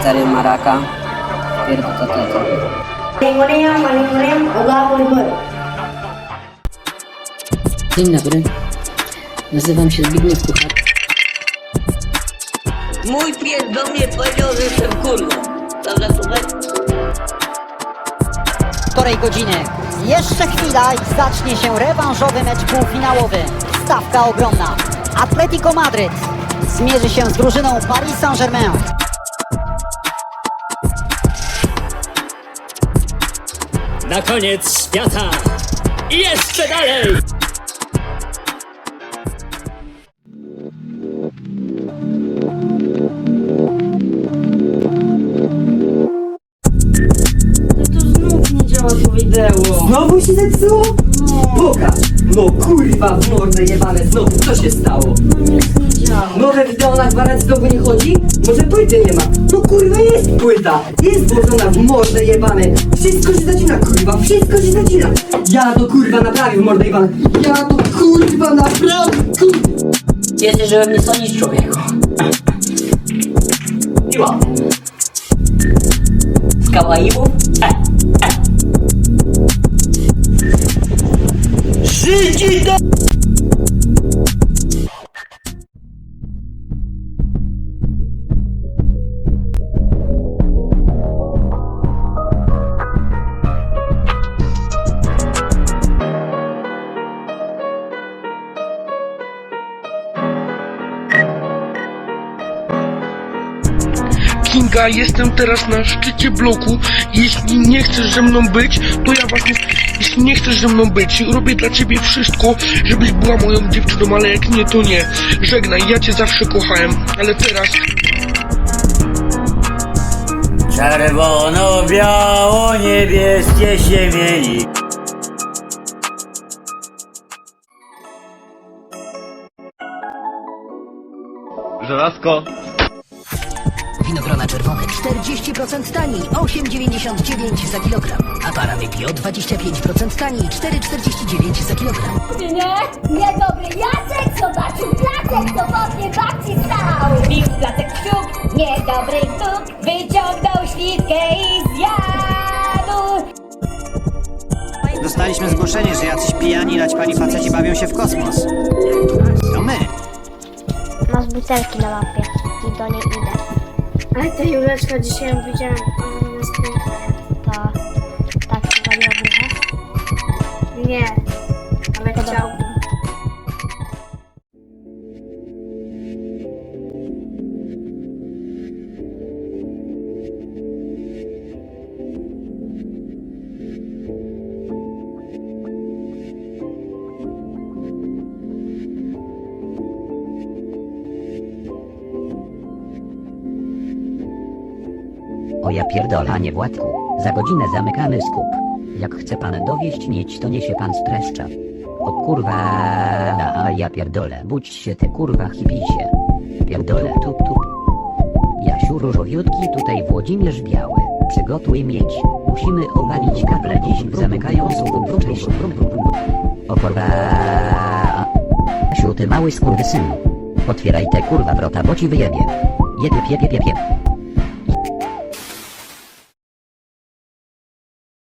stary maraka. Bulbul. Dzień dobry. Nazywam się Zbigniew Puchar. Mój pies do mnie powiedział, że jestem kurwa. Prawda, słuchaj? półtorej godziny. Jeszcze chwila i zacznie się rewanżowy mecz półfinałowy. Stawka ogromna. Atletico Madryt zmierzy się z drużyną Paris Saint-Germain. Na koniec świata! I jeszcze dalej! To znów nie działa to wideo. Znowu się zepsuło? Pokaż! No kurwa w mordę jebane, znowu co się stało? Nie. Nowe wideo na gwarancję znowu nie chodzi? Może płyty nie ma? No kurwa jest płyta! Jest włożona w mordę jebane! Wszystko się zacina kurwa, wszystko się zacina! Ja to kurwa naprawię w mordę jebane! Ja to kurwa naprawię! Kurwa. Jesteś, żeby mnie sądzić człowieku. Miło. Z Kawaibów? Żydzi do... Kinga, jestem teraz na szczycie bloku. Jeśli nie chcesz ze mną być, to ja właśnie. Jeśli nie chcesz ze mną być, robię dla ciebie wszystko, żebyś była moją dziewczyną, ale jak nie, to nie. Żegnaj, ja cię zawsze kochałem, ale teraz. Czerwono, biało, niebieskie się mieni. Żelazko, Winogrona czerwone 40% taniej, 8,99 za kilogram. A para wypio 25% taniej, 4,49 za kilogram. Nie, niedobry Jacek zobaczył placek, co woknie babci stał. Ich placek wsiuk, niedobry wnuk, wyciągnął śliwkę i zjadł. Dostaliśmy zgłoszenie, że jacyś pijani naćpani faceci bawią się w kosmos. To my. Masz butelki na mapie i do niej idę. Ale ta Juleczka dzisiaj ją widziałam, ona jest piękna. To tak waliła bucha? Nie, O ja pierdolę, a nie Władku. Za godzinę zamykamy skup. Jak chce pan dowieść mieć, to niesie pan streszcza. O kurwa, a ja pierdolę. Budź się ty kurwa hipisie. Pierdolę tup tup. Jasiu różowiutki tutaj Włodzimierz Biały. Przygotuj mieć. Musimy obalić kable dziś zamykają skup. O kurwa. Jasiu ty mały skurwysynu. Otwieraj te kurwa wrota, bo ci wyjebie. Jepie, jepie, jepie.